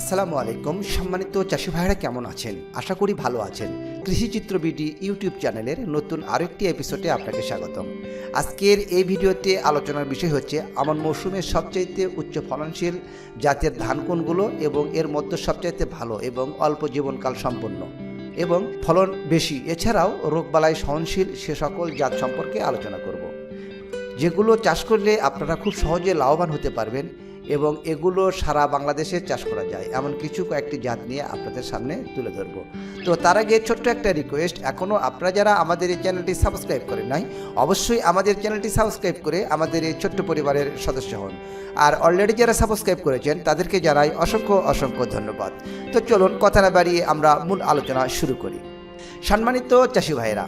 আসসালামু আলাইকুম। সম্মানিত চাষি ভাইরা কেমন আছেন? আশা করি ভালো আছেন। কৃষিচিত্র বিডি ইউটিউব চ্যানেলের নতুন আরেকটি এপিসোডে আপনাকে স্বাগতম। আজকের এই ভিডিওতে আলোচনার বিষয় হচ্ছে আমার মৌসুমের সবচাইতে উচ্চ ফলনশীল জাতের ধান কোনগুলো এবং এর মধ্যে সবচাইতে ভালো এবং অল্প জীবনকাল সম্পন্ন এবং ফলন বেশি। এছাড়াও রোগবালাই সহনশীল সে সকল জাত সম্পর্কে আলোচনা করব। যেগুলো চাষ করলে আপনারা খুব সহজে লাভবান হতে পারবেন। এবং এগুলো সারা বাংলাদেশে চাষ করা যায়। এমন কিছু কয়েকটি জাত নিয়ে আপনাদের সামনে তুলে ধরবো। তো তার আগে ছোট্ট একটা রিকোয়েস্ট এখনও আপনারা যারা আমাদের এই চ্যানেলটি সাবস্ক্রাইব করেন নাই, অবশ্যই আমাদের চ্যানেলটি সাবস্ক্রাইব করে আমাদের এই ছোট্ট পরিবারের সদস্য হন। আর অলরেডি যারা সাবস্ক্রাইব করেছেন, তাদেরকে জানাই অসংখ্য অসংখ্য ধন্যবাদ। তো চলুন, কথা না বাড়িয়ে আমরা মূল আলোচনা শুরু করি। সম্মানিত চাষি ভাইরা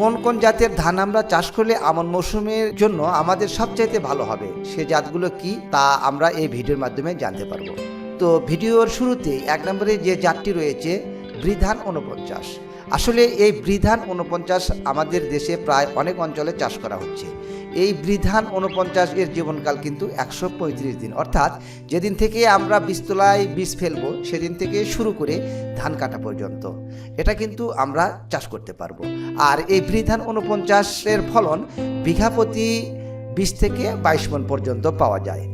কোন কোন জাতের ধান আমরা চাষ করলে আমন মৌসুমের জন্য আমাদের সবচাইতে ভালো হবে? সে জাতগুলো কি? তা আমরা এই ভিডিওর মাধ্যমে জানতে পারব। তো ভিডিওর শুরুতে এক নম্বরে যে জাতটি রয়েছে, বৃধান উনপঞ্চাশ আসলে এই বৃধান উনপঞ্চাশ আমাদের দেশে প্রায় অনেক অঞ্চলে চাষ করা হচ্ছে। এই বৃধান উনপঞ্চাশ এর জীবনকাল কিন্তু একশো পঁয়ত্রিশ দিন। অর্থাৎ যেদিন থেকে আমরা বীজতলায় বীজ ফেলব, সেদিন থেকে শুরু করে ধান কাটা পর্যন্ত। এটা কিন্তু আমরা চাষ করতে পারব। আর এই বৃধান উনপঞ্চাশের ফলন বিঘা প্রতি বিশ থেকে বাইশ মন পর্যন্ত পাওয়া যায়।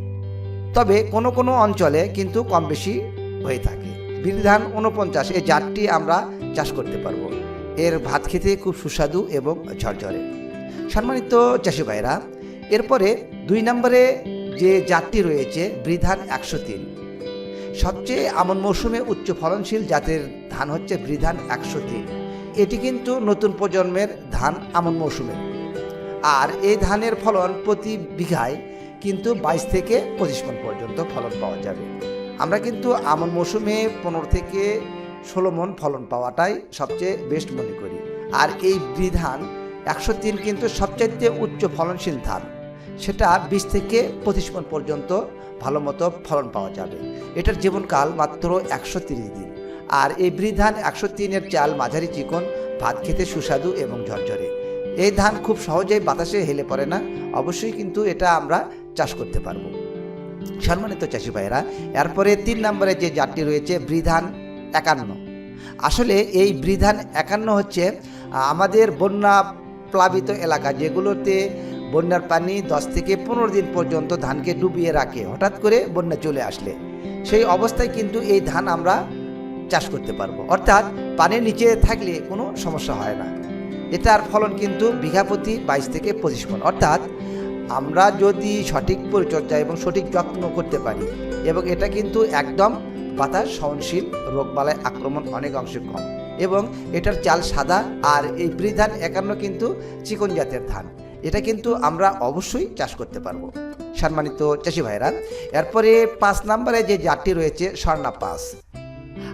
তবে কোনো কোনো অঞ্চলে কিন্তু কম বেশি হয়ে থাকে। বৃধান উনপঞ্চাশ এই জাতটি আমরা চাষ করতে পারব। এর ভাত খেতে খুব সুস্বাদু এবং ঝরঝরে। সম্মানিত চাষি ভাইরা, এরপরে দুই নম্বরে যে জাতটি রয়েছে বৃধান একশো তিন। সবচেয়ে আমন মৌসুমে উচ্চ ফলনশীল জাতের ধান হচ্ছে বৃধান একশো তিন। এটি কিন্তু নতুন প্রজন্মের ধান আমন মৌসুমে। আর এই ধানের ফলন প্রতি বিঘায় কিন্তু বাইশ থেকে পঁচিশ মন পর্যন্ত ফলন পাওয়া যাবে। আমরা কিন্তু আমন মৌসুমে পনেরো থেকে ষোলো মন ফলন পাওয়াটাই সবচেয়ে বেস্ট মনে করি। আর এই বৃধান একশো তিন কিন্তু সবচাইতে উচ্চ ফলনশীল ধান। সেটা বিশ থেকে পঁচিশ মন পর্যন্ত ভালো মতো ফলন পাওয়া যাবে। এটার জীবনকাল মাত্র একশো তিরিশ দিন। আর এই বৃধান একশো তিনের চাল, মাঝারি চিকন, ভাত খেতে সুস্বাদু এবং ঝরঝরে। এই ধান খুব সহজেই বাতাসে হেলে পড়ে না। অবশ্যই কিন্তু এটা আমরা চাষ করতে পারব। সম্মানিত চাষি ভাইয়েরা, এরপরে তিন নম্বরে যে জাতটি রয়েছে বৃধান একান্ন। আসলে এই বৃধান একান্ন হচ্ছে আমাদের বন্যা প্লাবিত এলাকা যেগুলোতে বন্যার পানি দশ থেকে পনেরো দিন পর্যন্ত ধানকে ডুবিয়ে রাখে। হঠাৎ করে বন্যা চলে আসলে। সেই অবস্থায় কিন্তু এই ধান আমরা চাষ করতে পারব। অর্থাৎ পানির নিচে থাকলে কোনো সমস্যা হয় না। এটার ফলন কিন্তু বিঘা প্রতি বাইশ থেকে পঁচিশ মন। অর্থাৎ আমরা যদি সঠিক পরিচর্যা এবং সঠিক যত্ন করতে পারি এবং এটা কিন্তু একদম বাতাস সহনশীল রোগবালায় আক্রমণ অনেক অংশে কম। এবং এটার চাল সাদা আর এই বৃধান একান্ন কিন্তু চিকন জাতের ধান। এটা কিন্তু আমরা অবশ্যই চাষ করতে পারব। সম্মানিত চাষি ভাইরা, এরপরে পাঁচ নম্বরে যে জাতটি রয়েছে স্বর্ণা পাস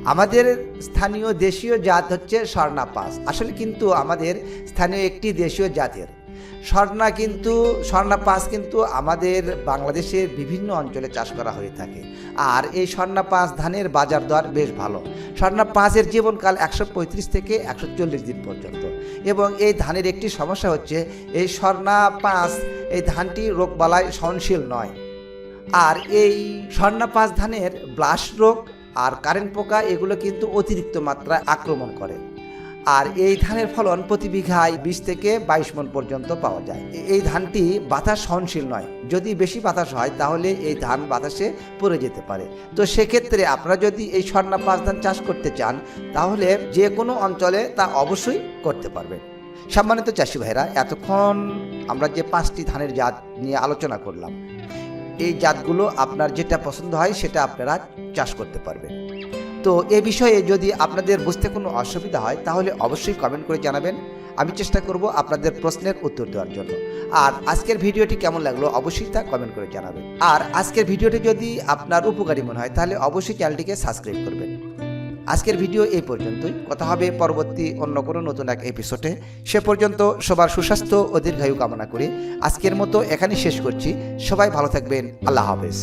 আমাদের স্থানীয় দেশীয় জাত হচ্ছে স্বর্ণা পাস আসলে কিন্তু আমাদের স্থানীয় একটি দেশীয় জাতের। স্বর্ণা কিন্তু, স্বর্ণা পাস কিন্তু আমাদের বাংলাদেশের বিভিন্ন অঞ্চলে চাষ করা হয়ে থাকে। আর এই স্বর্ণা পাঁচ ধানের বাজার দর বেশ ভালো। স্বর্ণা পাঁচের জীবনকাল একশো পঁয়ত্রিশ থেকে একশো চল্লিশ দিন পর্যন্ত। এবং এই ধানের একটি সমস্যা হচ্ছে, এই স্বর্ণা পাঁচ এই ধানটি রোগবালায় সহনশীল নয়। আর এই স্বর্ণা পাঁচ ধানের ব্লাস্ট রোগ আর কারেন্ট পোকা, এগুলো কিন্তু অতিরিক্ত মাত্রায় আক্রমণ করে। আর এই ধানের ফলন প্রতি বিঘায় বিশ থেকে বাইশ মন পর্যন্ত পাওয়া যায়। এই ধানটি বাতাস সহনশীল নয়। যদি বেশি বাতাস হয়, তাহলে এই ধান বাতাসে পড়ে যেতে পারে। তো সেক্ষেত্রে আপনারা যদি এই স্বর্ণা পাঁচ ধান চাষ করতে চান, তাহলে যে কোনো অঞ্চলে তা অবশ্যই করতে পারবেন। সম্মানিত চাষি ভাইরা, এতক্ষণ আমরা যে পাঁচটি ধানের জাত নিয়ে আলোচনা করলাম এই জাতগুলো আপনার যেটা পছন্দ হয় সেটা আপনারা চাষ করতে পারবেন। তো এ বিষয়ে যদি আপনাদের বুঝতে কোনো অসুবিধা হয়, তাহলে অবশ্যই কমেন্ট করে জানাবেন। আমি চেষ্টা করব আপনাদের প্রশ্নের উত্তর দেওয়ার জন্য। আর আজকের ভিডিওটি কেমন লাগল অবশ্যই তা কমেন্ট করে জানাবেন। আর আজকের ভিডিওটি যদি আপনার উপকারী মনে হয়, তাহলে অবশ্যই চ্যানেলটিকে সাবস্ক্রাইব করবেন। আজকের ভিডিও এই পর্যন্তই। কথা হবে পরবর্তী অন্য কোনো নতুন এক এপিসোডে সে পর্যন্ত সবার সুস্বাস্থ্য ও দীর্ঘায়ু কামনা করে আজকের মতো এখানেই শেষ করছি। সবাই ভালো থাকবেন। আল্লাহ হাফেজ।